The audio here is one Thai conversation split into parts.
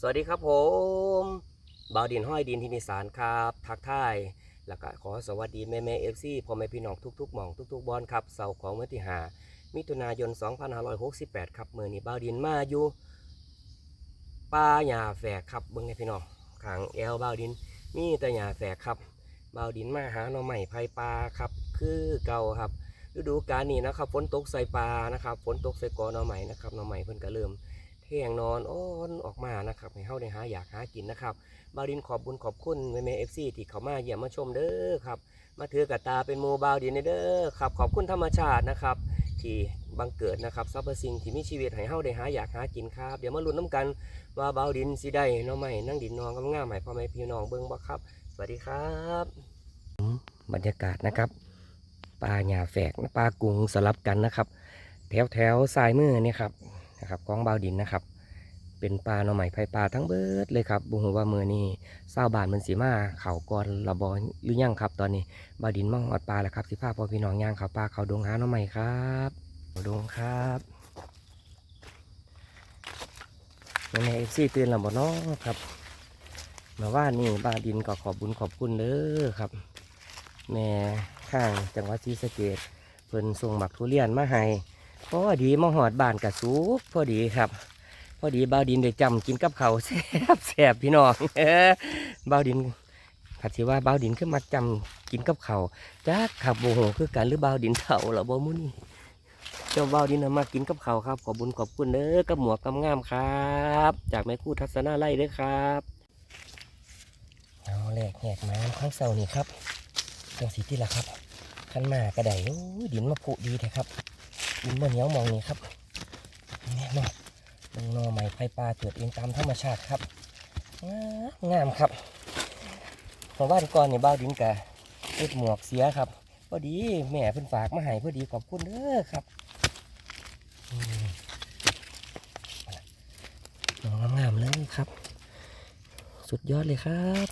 สวัสดีครับผมบาวดินห้อยดินทินิสารครับ ทักทาย แล้วก็ขอสวัสดีแม่แม่เอฟซีพ่อแม่พี่น้องทุกๆหม่องทุกๆบอลครับเสาร์ของวันที่หามิถุนายน 2568 ครับเมื่อนี้บาวดินมาอยู่ป่าหญ้าแฝกครับเบิ่งในพี่น้องขางแอลบาวดินมีแต่หญ้าแฝกครับบาวดินมาหาหน่อใหม่ไผ่ปลาครับ คือเก่าครับฤดูกาลนี้นะครับฝนตกใส่ปลานะครับฝนตกใส่กอหน่อใหม่นะครับหน่อใหม่เพิ่นก็เริ่ม เที่ยงนอนอ้อนออกมานะครับให้เฮาได้หาอยากหากินนะครับบาวดินขอบบุญขอบคุณแม่แม่เอฟซีที่เขามาเยี่ยมมาชมเด้อครับ มาถือกับตาเป็นหมูบาวดินเด้อครับ ขอบคุณธรรมชาตินะครับที่บังเกิดนะครับสรรพสิ่งที่มีชีวิตให้เฮาได้หาอยากหากินครับ เดี๋ยวมาลุ้นน้ำกันว่าบาวดินสิได้น้องใหม่นั่งดินนอนงามๆใหม่พ่อแม่พี่น้องเบิ่งบ่ครับ สวัสดีครับ บรรยากาศนะครับปลาหญ้าแฝกปลากุ้งสลับกันนะครับ แถวแถวๆซ้ายมือนี่ครับ นะครับกองบาวดินนะครับ เป็นปลาหน่อไม้ไผ่ปลาทั้งเบิดเลยครับบุหัว่ามือนี่เศร้าบานมันสีมาเขาก่อนระบอหรือยังครับ ตอนนี้บาวดินมั่งอดปลาแล้วครับสิพาพอพี่น้องย่างเขาปลาเขาดงหาหน่อไม้ครับดงครับแม่เอฟซีตื่นแล้วบ่เน้อครับมาว่านี่บาดินก็ขอบบุญขอบคุณเด้อครับ แม่ข้างจังหวัดศรีสะเกดเพิ่นส่งหมักทุเรียนมาให้ พอดีมาหอดบานกระสูกพอดีครับ พอดีบ่าวดินได้จำกินกับเขาแซ่บแซ่บพี่น้องเอ้อบ่าวดินผัดสิว่าบ่าวดินขึ้นมาจำกินกับเขาจักขับโบโหคือกันหรือบ่าวดินเถ่าหรอบ่มุนี่เจ้าบ่าวดินน่ะมากินกับเขาครับ ขอบุญขอบคุณเด้อกับหมวกกำงามครับ จากแม่คู่ทัศนาไล่เด้อครับเอาแหลกแหกมาข้างเสานี่ครับจังสีที่ละครับขันมากระไดโอ้ยดินมาผุดีแท้ครับ ดินบนเหนียวมองนี่ครับแน่นอนงนอใหม่ไฟปลาเกิดเองตามธรรมชาติครับ งามงามครับของบ้านก่อนนี่บ้าดินกะเล็ดหมวกเสียครับพอดีแม่เพิ่นฝากมาให้พอดีขอบคุณเด้อครับน้องงามๆเลยครับ สุดยอดเลยครับ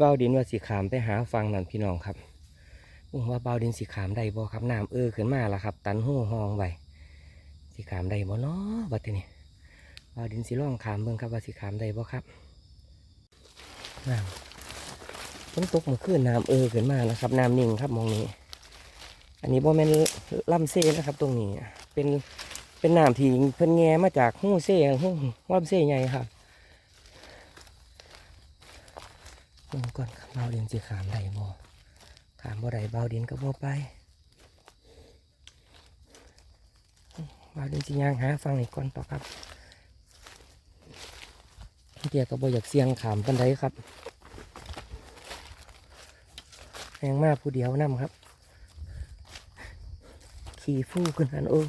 บ้าดินว่าสีขามไปหาฟังนั่นพี่น้องครับ ว่าเบาดินสีขามได้บ่ครับน้ำเออขึ้นมาแล้วครับ ตันหูห้องไว้สีขามได้บ่เนาะบัดทีนี้เบาดินสีร่องขามเบิ่งครับว่าสีขามได้บ่ครับน้ำฝนตกเมื่อคืนน้ำเออขึ้นมานะครับน้ำนิ่งครับมองนี้ อันนี้บ่แม่นลำเซ่นะครับ ตรงนี้ เป็นเป็นน้ำที่เพิ่นแง่มาจากหูเซ่หูลำเซ่ใหญ่ครับเบิ่งก่อนครับเบาดินสีขามได้บ่ามบ่ได้เบาดินก็บ่ไปเบาดินสิยางหาฟังอีกก่อนต่อครับเกียก็บ่อยากเสี่ยงขามปันไดครับแรงมากผู้เดียวนํครับ ขี่ฟู่ขึ้นหันโอ้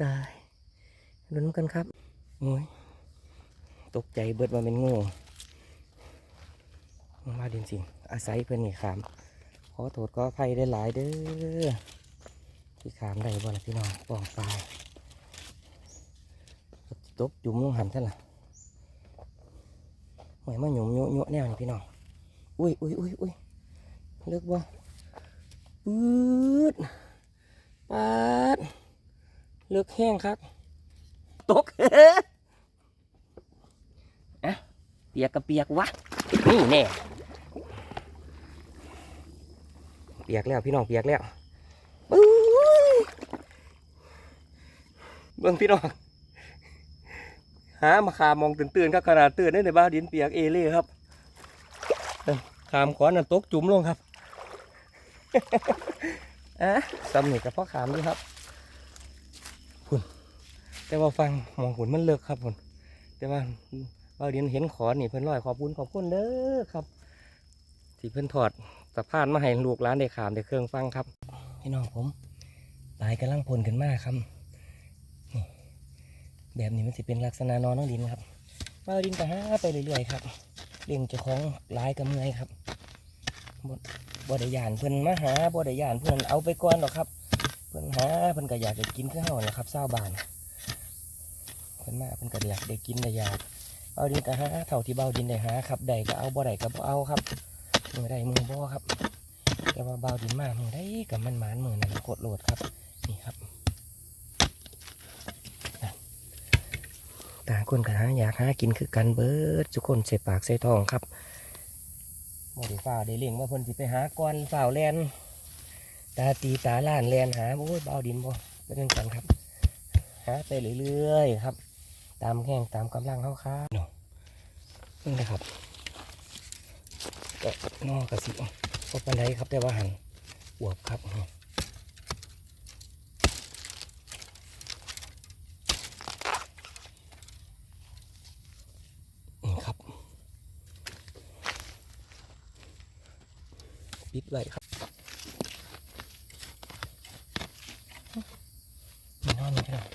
ตายลุ้นกันครับโอ้ยตกใจเบิดว่าเป็นโง่มาดินสิอาศัยเพื่อนนี่ขาม อโทษขออภัยได้หลายเด้อที่ขามได้บ่ล่ะพี่น้องปองปลายตบจุ่มลงหันซะล่ะหอยมาหยุ่มโยโยแนวนี่พี่น้องอุ้ยอุ้ยอุ้ยอุ้ยเลิกบ่ปื๊ดปาดเลิกแห้งครับตกเอะเปียกกับเปียกวะนี่แน่ เปียกแล้วพี่น้องเปียกแล้วเบิ่งพี่น้องหามาขามองตื่นๆครับขนาดตื่นได้ในบ้านดินเปียกเอเล่ครับเอิ่มขามขอนนั่นตกจุ่มลงครับอะสำเนีกับพ่อขามด้วยครับคุณแต่ว่าฟังมองหุ่นมันเลิกครับคุณแต่ว่าบ้านดินเห็นขอนนี่เพิ่นลอยขอบคุณขอบคุณเด้อครับที่เพิ่นถอด สะพานมาให้ลูกร้านได้ขามได้เครื่องฟังครับพี่น้องผมปลายกำลังพลขึ้นมากครับนี่แบบนี้มันสิเป็นลักษณะนอนน้องดินครับมาดินก็หาไปเรื่อยๆครับเลี้ยงเจ้าของหลายกับเมื่อยครับบ่ได้ยานเพิ่อนมาหาบ่ได้ยานเพิ่อนเอาไปก่อนหรอกครับ เพิ่อนหาเพิ่อนก็อยากจะกินคือเฮาแหละครับเศร้าบานเพิ่อนมาเพิ่อนก็อยากได้กินได้อยากเอาดินก็หาเท่าที่เบาดินได้หาครับได้ก็เอาบ่ได้ก็บ่เอาครับ มือใดมือบ่ครับแต่ว่าเบาดินมากมือได้กับมันหมานมือนั่นโคตรโหลดครับนี่ครับต่างคนกันหาอยากหากินคือกันเบิร์ดทุกคนใส่ปากใส่ทองครับโมด้ฝ่าได้เลี้ยงว่าเพิ่นสิไปหาก่อนฝ่าแลนตาตีตาล้านแลนหาโอ้ยเบาดินบ่เป็นจังกันครับหาไปเรื่อยๆครับ ตามแข้งตามกำลังเขาครับเนาะนี่นะครับ ก็นอกระสิก็ปันไดครับแต่ว่าหันอวบครับนี่ครับ ปิดไว้ครับนี่นอนนี่ครับ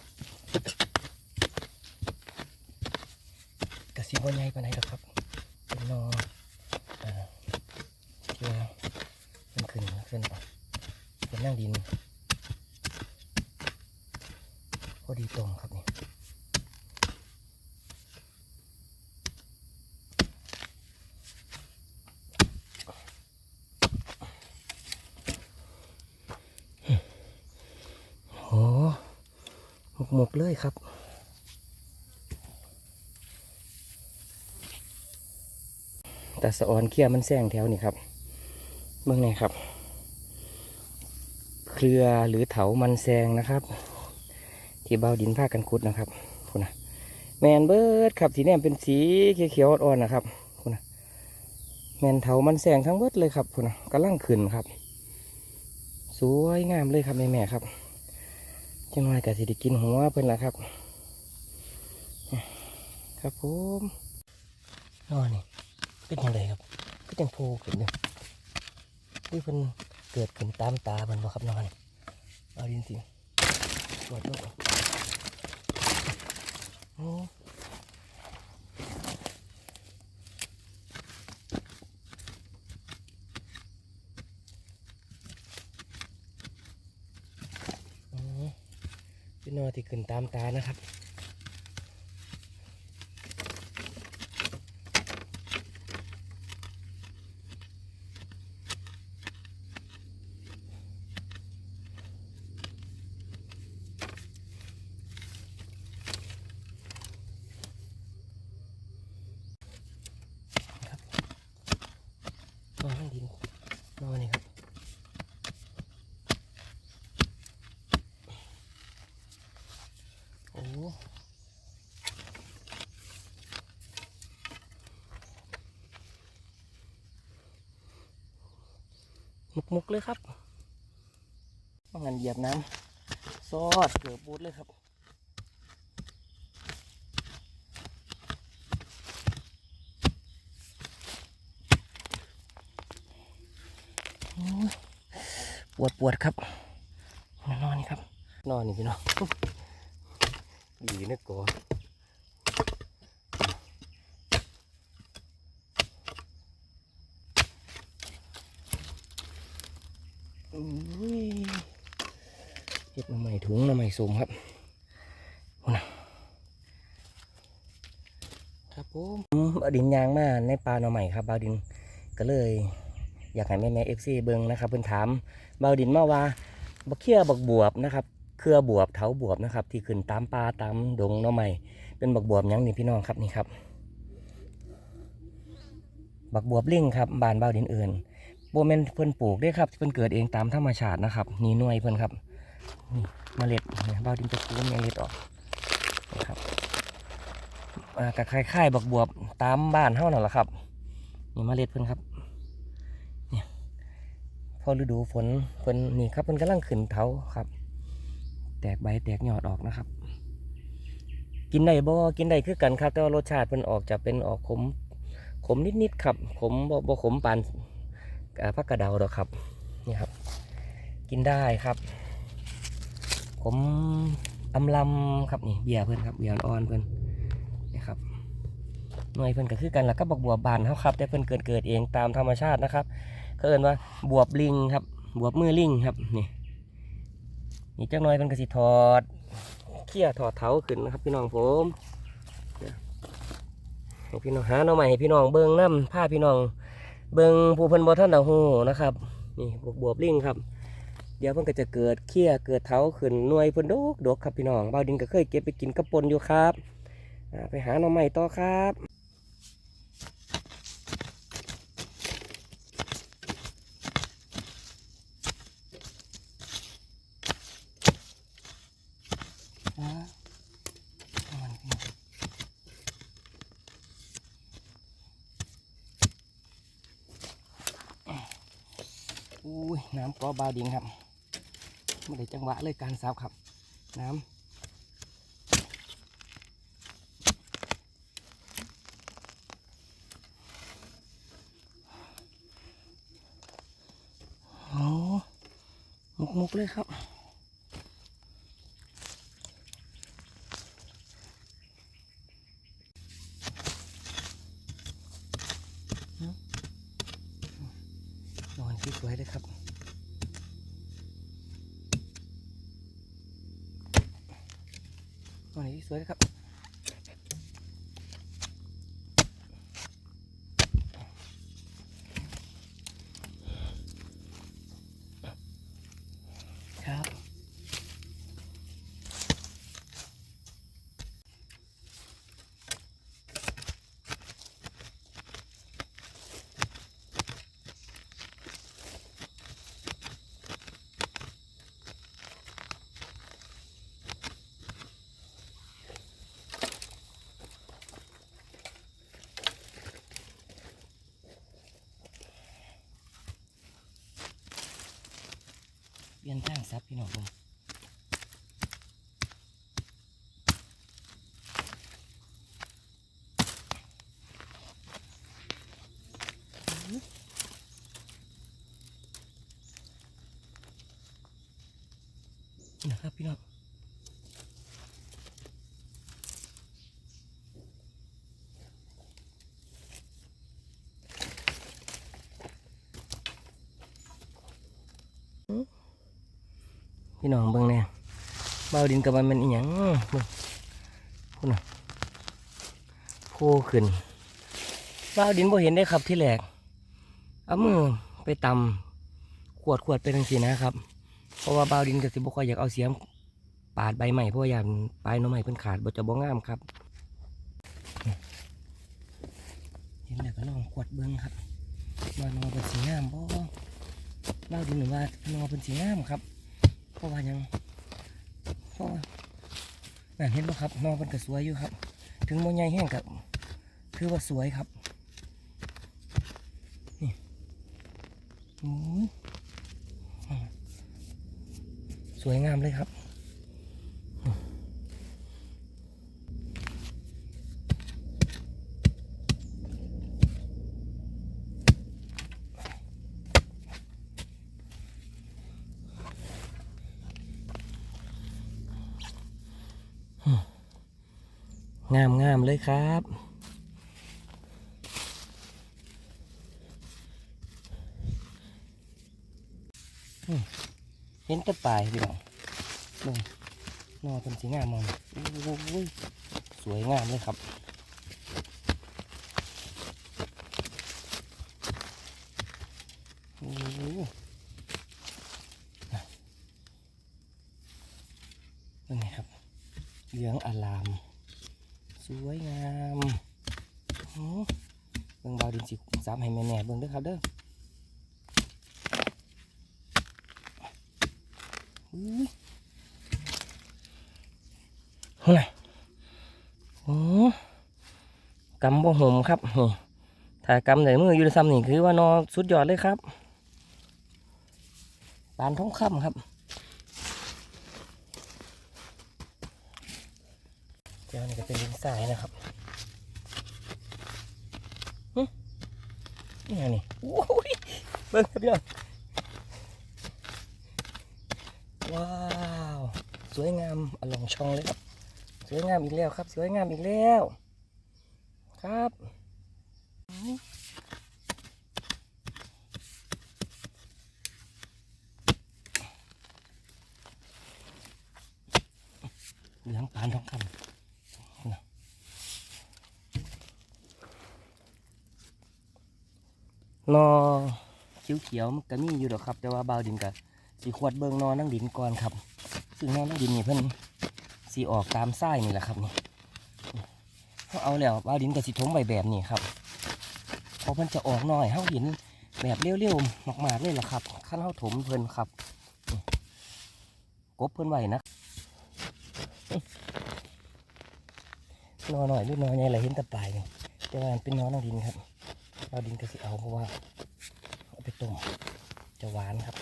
กระสีบนใหญ่ปานไหนหรอกครับ เป็นนออ่าเชื่อเป็นขึ้นขึ้นไปเป็นนั่งดิน พอดีตรงครับนี่ โอ้ หมกเลยครับ แต่สะออนเคียมันแซงแถวนี่ครับเมื่อไงครับ เครือหรือเถามันแซงนะครับ ที่เบาดินผ้ากันคุดนะครับคุณนะแมนเบิร์ดครับสีแนมเป็นสีเขียวๆอ่อนๆนะครับคุณนะแมนเถามันแซงทั้งเบิดเลยครับคุณนะกำลังขึ้นครับ สวยงามเลยครับแม่ๆครับ จังหน่อยกะสิได้กินหัวเพิ่นละครับ ครับผมนอนนี่เป็นยังไงครับก็ยังโผล่ขึ้นอยู่ที่เพิ่นเกิดขึ้นตามตาเพิ่นบ่ครับนอนเอาดินสิปวดตัวโอ้อืมเป็ นอนที่ขึ้นตามตานะครับ นอนนั่งดินนอนนี่ครับ โอ้มุกมุกๆเลยครับต้องงันเหยียบน้ำซอดเกือบบูดเลยครับโอ้ยปวดปวดครับนอนนี่ครับ นอนนี่พี่น้อง ดีนะกออุ้ยเห็ดน้ำใหม่ถุงน้ำใหม่สุ่มครับนะครับผมอืมเอาดินยางมาในปลาหน่อใหม่ครับบาดินก็เลย อยากให้แม่แม่เอฟซีเบิงนะครับเพิ่นถามบาดินมาว่าบักเคียบักบวบนะครับ รือบวบเถาบวบนะครับ ที่ขึ้นตามป่าตามดงน้อใหม่เป็นบักบวบยังนี่พี่น้องครับนี่ครับ บักบวบลิงครับบานเบาดินเอื่นโบแมนเพิ่นปลูกได้ครับเพิ่นเกิดเองตามธรรมชาตินะครับ นี่หน่วยเพิ่นครับนี่เมล็ดนี่เบาดินจะคูนเมล็ดออกนะครับอ่าก็คล้ายๆบักบวบตามบ้านเฮานั่นแหละครับนี่เมล็ดเพิ่นครับเนี่ยพอฤดูฝนเพิ่นนี่ครับเพิ่นกำลังขึ้นเถาครับ แตกใบแตกยอดออกนะครับ กินได้บ่กินได้คือกันครับ แต่ว่ารสชาติเพิ่นออกจะเป็นออกขมขมนิดๆครับขมบ่บ่ขมปานผักกระเดาดอกครับนี่ครับ กินได้ครับขมอำลำครับนี่เบียร์เพิ่อนครับเบียร์อ่อนเพิ่อนนี่ครับหน่วยเพิ่อนก็คือกันแล้วก็บักบวบบานเฮาครับ แต่เพิ่อนเกิดเกิดเองตามธรรมชาตินะครับเขาเอินว่าบวบลิงครับบวบมือลิงครับนี่ นี่จักหน่อยเป็นกระสิถอดเขี้ยถอดเท้าขึ้นนะครับ พี่น้องผมเนี่ยให้พี่น้องหาหน่อใหม่ให้พี่น้องเบิ้งน้ำผ้าพี่น้องเบิ้งผู้เพิ่นบ่ท่านดาหูนะครับ นี่บวบบวบลิงครับ เดี๋ยวเพิ่นก็จะเกิดเขี้ยเกิดเท้าขึ้นหน่วยเพิ่นดกดกครับพี่น้องบ่าวดินก็เคยเก็บไปกินกระปนอยู่ครับไปหาหน่อใหม่ต่อครับอ่าเอามันขึ้นมาอุ้ย น้ำก็บาดิงครับไม่ได้จังหวะเลยการซับครับ น้ำโอ้มุกมุกๆเลยครับ นอนสวยๆเลยครับ นอนสวยๆเลยครับ ครับ เปลี่ยนทางซับพี่น้องผมนี่นะครับพี่น้อง พี่น้องเบิ่งแน่เบาดินกับมันเป็นอีหยังเบิ่งพูดน่ะโผล่ขึ้นเบาดินบ่เห็นได้ครับที่แรกเอามือไปตำขวดขวดไปทังสีนะครับ เพราะว่าเบาดินกับสิบ่ค่อยอยากเอาเสียมปาดใบใหม่เพราะว่าอยางปลายหน้อใหม่เพิ่นขาดบ่จะบ่งามครับเห็นแล้วก็ลองขวดเบิ้งครับว่านอเป็นสีงามบ่เล่าดินหรือว่านอเป็นสีงามครับ ราะว่ายังเพราะว่านั่นเห็นบ่ครับนอเป็นก็สวยอยู่ครับ ถึงโมใหญ่แห้งกับคือว่าสวยครับนี่โอ้ยสวยงามเลยครับ งามงาม เลยครับ เห็นแตะปลายพี่น้องนี่นอเป็นสีงามมองสวยงามเลยครับโอ้โหอะเป็นไงครับเหลืองอลาม สวยงามโอ้เบิ่งเบาดินสิสามให้ เบิ่งเด้อครับเด้อเฮ้ยโอ้กำบ่ห่มครับนี่ถ้ากำใส่มืออยู่ในซ้ำนี่คือว่านอสุดยอดเลยครับปานท้องคำครับเจ้านี่ก็เป็นดินทรายนะครับ นี่ไงนี่โอ้ยเบิ่งครับพี่น้องว้าว สวยงามอลองช่องเลยครับ สวยงามอีกแล้วครับ สวยงามอีกแล้ว ครับเหลืองปานทองคำนะ นอเขียวๆมันก็มีอยู่ดอกครับ แต่ว่าบาวดินกับสีขวดเบิงนอนั่งดินก่อนครับ ซึ่งนอนั่งดินนี่เพิ่นสีออกตามไส้นี่แหละครับนี่เขาเอาแล้วเอาดินกับสิทมใบแบบนี้ครับเพราะมันจะออกหน่อยเขาเห็นแบบเร็วๆมากๆเลยแหละครับขั้นเขาถมเพิ่นครับกบเพิ่นไหวนะนอหน่อยหรือนอใหญ่อะไรเห็นแตะปลายแต่ว่าเป็นนอน้องดินครับ เอาดินก็สิเอาเพราะว่าเอาไปต้มจะหวานครับ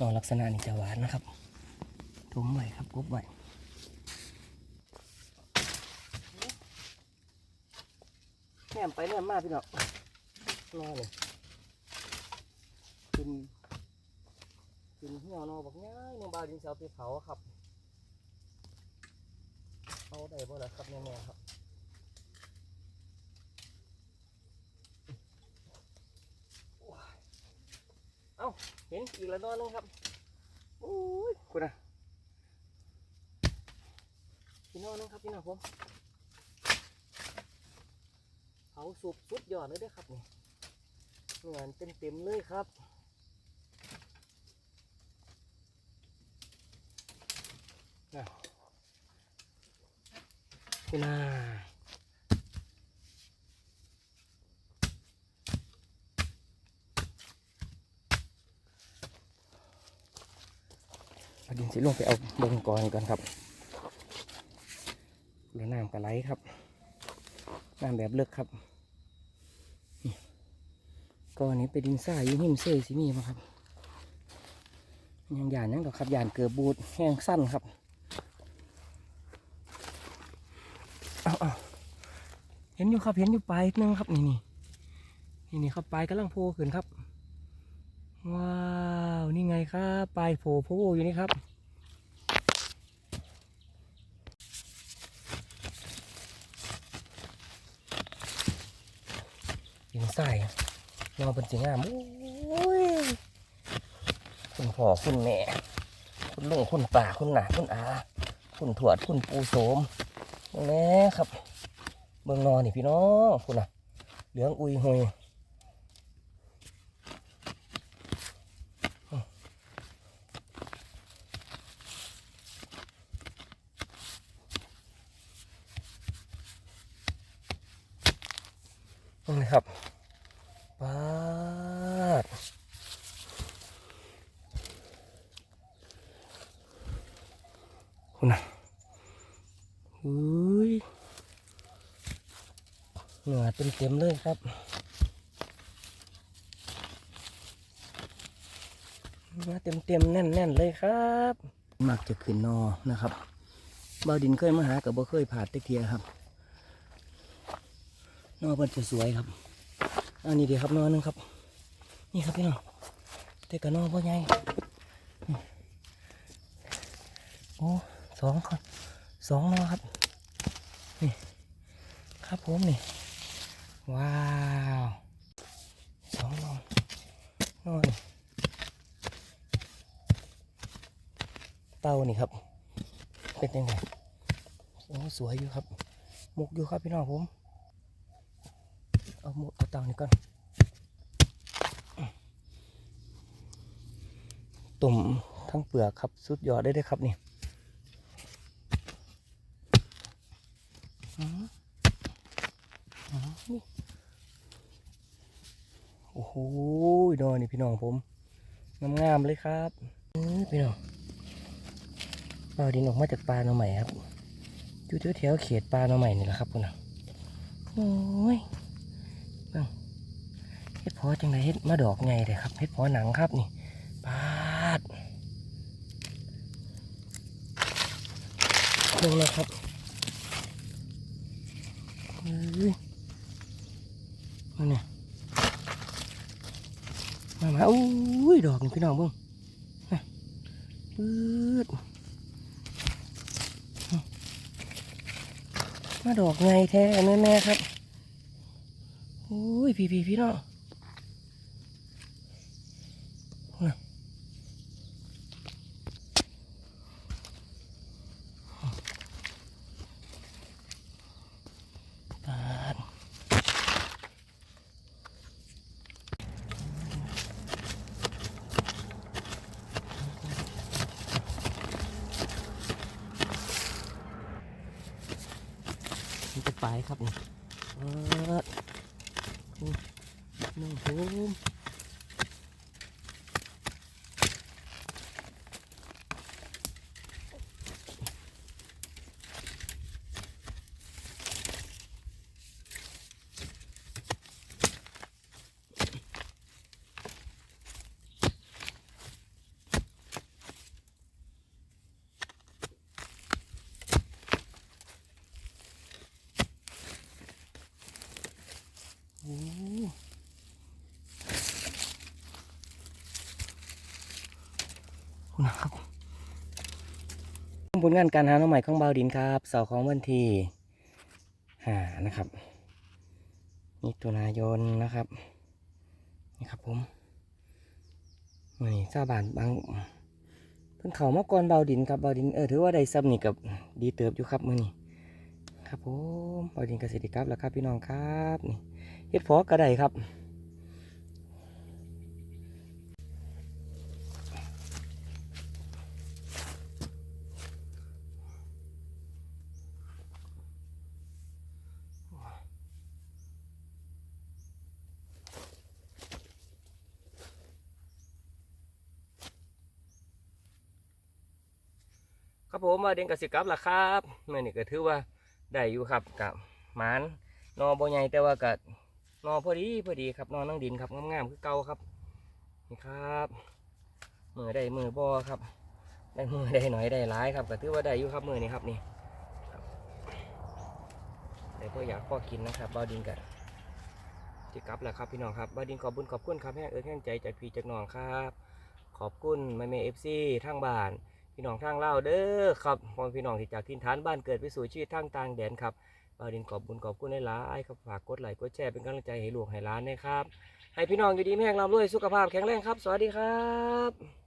นอนลักษณะนี้จะหวานนะครับทุ่มไว้ครับกบไว้แน มไปแนมมาพี่น้องนอนเลยกินกินเหี่ยวนอบอกง่ายน้องบาวดินเสาไปเผาครับเอาได้บ่ล่ะครับแน่ๆครับเอ้าเห็นอีกแล้วนอนนึงครับโอ้ยคุณนะพี่น้องนึงครับพี่น้องผม เผาสุกสุดยอดเลยด้ครับนี่เงินเต็มเต็มเลยครับคุณน่าอาดินสิลงไปเอาบงกรก่อนครับเรือน้ำกระไหลครับ น้ำแบบเลิกครับก้อนนี้เป็นดินทรายยิ่หิมเซ่สิมีมาครับยังหยานยังดอกครับหยานเกือบบูดแห้งสั้นครับเอาเอาเห็นอยู่ครับเห็นอยู่ปลายนึงครับนี่นี่นี่นี่ครับปลายกำลังโผล่ขึ้นครับ ว้าวนี่ไงครับปลายโผล่โผล่อยู่นี่ครับ ดินทรายนอนเป็นสีงามโอ้ยคุณพ่อคุณแม่ คุณลุงคุณป่าคุณหนาคุณอา คุณถวดคุณปูโสมนั่นแหละครับเบืองนอนนี่พี่น้องคุณน่ะ เหลืองอุยหุยนี่ครับปาด คุณน่ะอุ้ย เต็มเลยครับมาเต็มเต็มๆแน่นแน่นๆเลยครับมักจะขึ้นนอนะครับบ่าวดินเคยมาหากับบ่เคยผ่านตะเกียครับ นอมันจะสวยครับอันนี้เดียวครับนอหนึงครับ นี่ครับพี่น้องแต่กับนอพ่อใหญ่โอ้สองคนสองนอครับนี่ครับผมนี่ ว้าวสองนอนนอนเต้านี่ครับ เป็นยังไงโอ้สวยอยู่ครับ มุกอยู่ครับพี่น้องผม เอาหมดเอาเตานี่ก่อนตุ่มทั้งเปลือกครับ สุดยอดได้เลยครับนี่อื้ออื้อนี่ โอ้โหดอนี่พี่น้องผมงามๆเลยครับพี่น้องเอาดินออกมาจากปลาหน่อใหม่ครับอยู่แถวๆเขตปลาหน่อใหม่นี่แหละครับคุณนะโอ้ยเฮ็ดเพอจังไดเฮ็ดมาดอกไงเลยครับเฮ็ดพอหนังครับนี่ปาดลงแล้วครับเฮ้ยมาเนี่ย มามาอุ้ยดอกนี่พี่น้องเบิ่งปื๊ดมาดอกไงแท้แม่แม่ครับอุ้ยพี่พี่พี่น้อง อ ปลายครับนี่เออ นี่ผ ผลงานการหาน่อใหม่ของเบาวดินครับเสาร์ของวันที่ห้านะครับมิถุนายนนะครับนี่ครับผมนี่เจ้าบานบางเพิ่นเขามาก่อนเบาดินครับเบาดินเออถือว่าได้ซับนี่กับดีเติบอยู่ครับมือนี่ครับผมเบาดินเกสิริครับแล้วครับพี่น้องครับนี่เฮ็ดพอกระไดครับ ครับผมมาเด่นกสิกรรมล่ะครับเมื่อนี่ก็ถือว่าได้อยู่ครับกับหมานนอบ่ใหญ่แต่ว่ากับนอพอดีพอดีครับนอนั่งดินครับงามๆคือเก่าครับนี่ครับมือได้มือบ่ครับ ได้มือได้หน่อยได้หลายครับก็ถือว่าได้อยู่ครับมือนี้ครับนี่ได้พออยากพอกินนะครับบ่าวดินกับจิกลับแหละครับพี่น้องครับบ่าวดินขอบคุญขอบคุณครับแห้งเอิญแห้งใจจากพี่จากน้องครับ ขอบคุณแม่เมเอฟซีทางบ้าน พี่น้องทางเล่าเด้อครับพ่อพี่น้องที่จากทินฐานบ้านเกิดไปสู่ชีวิตทางต่างแดนครับบาวดินขอบบุญขอบคุณในหลายครับฝากกดไลค์กดแชร์เป็นกำลังใจให้ลูกให้หล้านนะครับ ให้พี่น้องอยู่ดีแม่งรำรวยสุขภาพแข็งแรงครับ สวัสดีครับ